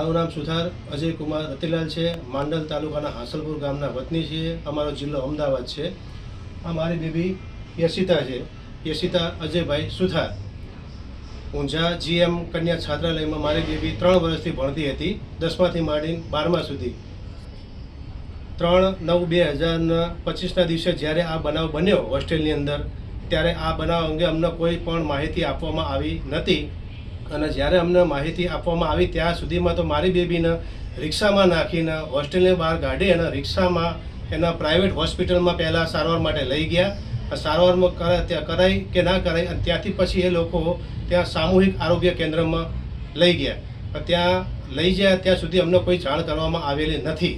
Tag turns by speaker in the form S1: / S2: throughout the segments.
S1: મારું નામ સુથાર અજય કુમાર રતિલાલ છે. માંડલ તાલુકાના હાંસલપુર ગામના વતની છીએ. અમારો જિલ્લો અમદાવાદ છે. આ મારી બેબી યશિતા છે. યશિતા, અજયભાઈ, સુથાર. ઊંઝા જીએમ કન્યા છાત્રાલયમાં મારી બેબી ત્રણ વર્ષથી ભણતી હતી. દસમાથી માંડીને બારમા સુધી. ત્રણ નવ બે હજાર પચીસના દિવસે જ્યારે આ બનાવ બન્યો હોસ્ટેલની અંદર, ત્યારે આ બનાવ અંગે અમને કોઈ પણ માહિતી આપવામાં આવી નથી. અને જ્યારે અમને માહિતી આપવામાં આવી, ત્યાં સુધીમાં તો મારી બેબીને રિક્ષામાં નાખીને હોસ્ટેલની બહાર કાઢી અને રિક્ષામાં એના પ્રાઇવેટ હોસ્પિટલમાં પહેલાં સારવાર માટે લઈ ગયા. સારવારમાં કરાય, ત્યાં કરાઈ કે ના કરાઈ અને ત્યાંથી પછી એ લોકો ત્યાં સામૂહિક આરોગ્ય કેન્દ્રમાં લઈ ગયા. ત્યાં લઈ ગયા ત્યાં સુધી અમને કોઈ જાણ કરવામાં આવેલી નથી.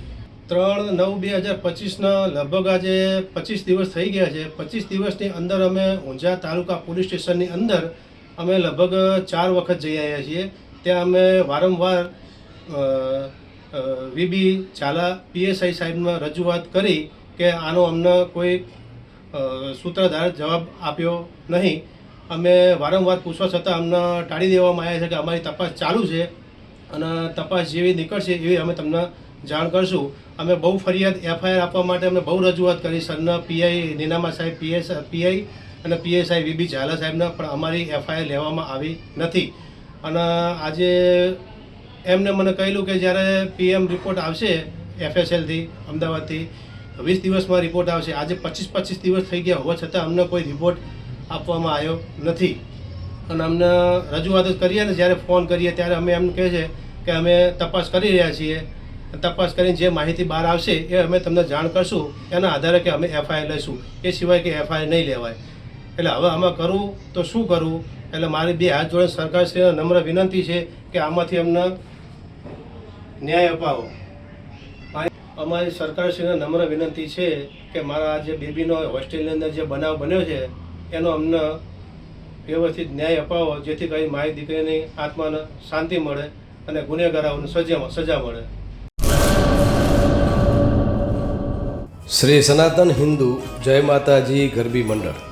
S1: ત્રણ નવ બે હજાર પચીસના લગભગ આજે પચીસ દિવસ થઈ ગયા છે. પચીસ દિવસની અંદર અમે ઊંઝા તાલુકા પોલીસ સ્ટેશનની અંદર અમે લગભગ ચાર વખત જઈ આવ્યા છીએ. ત્યાં અમે વારંવાર વીબી ઝાલા પીએસઆઈ સાહેબમાં રજૂઆત કરી કે આનો અમને કોઈ સૂત્રધાર જવાબ આપ્યો નહીં. અમે વારંવાર પૂછવા છતાં અમને ટાળી દેવામાં આવ્યા છે કે અમારી તપાસ ચાલુ છે અને તપાસ જેવી નીકળશે એવી અમે તમને જાણ કરશું. અમે બહુ ફરિયાદ એફઆઈઆર આપવા માટે અમે બહુ રજૂઆત કરી. સરના પીઆઈ, નીનામા સાહેબ, પીએસ, પીઆઈ અને પીએસઆઈ વીબી ઝાલા સાહેબના પણ અમારી એફઆઈઆર લેવામાં આવી નથી. અને આજે એમને મને કહેલું કે જ્યારે પીએમ રિપોર્ટ આવશે એફએસએલથી, અમદાવાદથી, વીસ દિવસમાં રિપોર્ટ આવશે. આજે પચીસ પચીસ દિવસ થઈ ગયા હોવા છતાં અમને કોઈ રિપોર્ટ આપવામાં આવ્યો નથી. અને અમને રજૂઆત કરીએ ને જ્યારે ફોન કરીએ ત્યારે અમે એમ કહે છે કે અમે તપાસ કરી રહ્યા છીએ. તપાસ કરીને જે માહિતી બહાર આવશે એ અમે તમને જાણ કરશું. એના આધારે કે અમે એફઆઈઆર લઈશું. એ સિવાય કે એફઆઈઆર નહીં લેવાય. એટલે હવે આમાં કરવું તો શું કરવું એટલે મારી બે હાથ જોડે સરકારશ્રીને નમ્ર વિનંતી છે કે આમાંથી અમને ન્યાય અપાવો. અમારી સરકારશ્રીને નમ્ર વિનંતી છે કે મારા જે બેબીનો હોસ્ટેલની અંદર જે બનાવ બન્યો છે, એનો અમને વ્યવસ્થિત ન્યાય અપાવો, જેથી કરી મારી દીકરીની આત્માને શાંતિ મળે અને ગુનેગારોને સજા સજા મળે.
S2: શ્રી સનાતન હિન્દુ જય માતાજી ગરબી મંડળ.